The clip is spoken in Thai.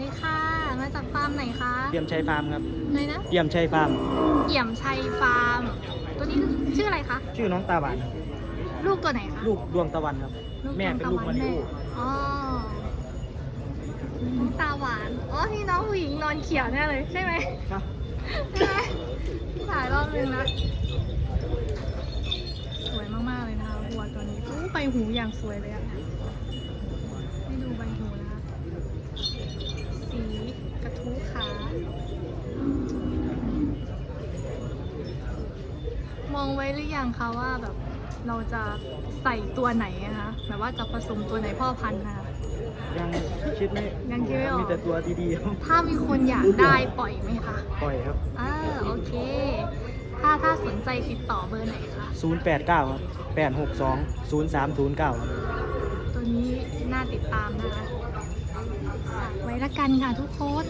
ดีค่ะ มาจากฟาร์มไหนคะเยี่ยมชัยฟาร์มครับไหนนะเยี่ยมชัยฟาร์ม เอี่ยมชัยฟาร์ม ตัวนี้ชื่ออะไรคะ ชื่อน้องตาหวานครับลูกตัวไหนคะลูกดวงตะวันครับ แม่เป็นลูกมาริโอแม่อ๋อน้องตาหวาน อ๋อที่น้องผู้หญิงนอนเขียวแน่เลยใช่ไหมครับใช่ไหมพี่ถ่ายรอบนึงนะ สวยมากๆเลยนะคะวัวตัวนี้อู้ใบหูอย่างสวยเลยอะ มองไว้หรือยังคะว่าแบบเราจะใส่ตัวไหนนะคะแบบว่าจะผสมตัวไหนพ่อพันธุ์นะคะยังคิดไม่ยังคิดไม่ออกมีแต่ตัวดีๆครับถ้ามีคนอยากได้ปล่อยไหมคะปล่อยครับอ่าโอเค ถ้าถ้าสนใจติดต่อเบอร์ไหนคะ089ครับ862 0309ครับตัวนี้น่าติดตามนะคะฝากไว้ละกันค่ะทุกคน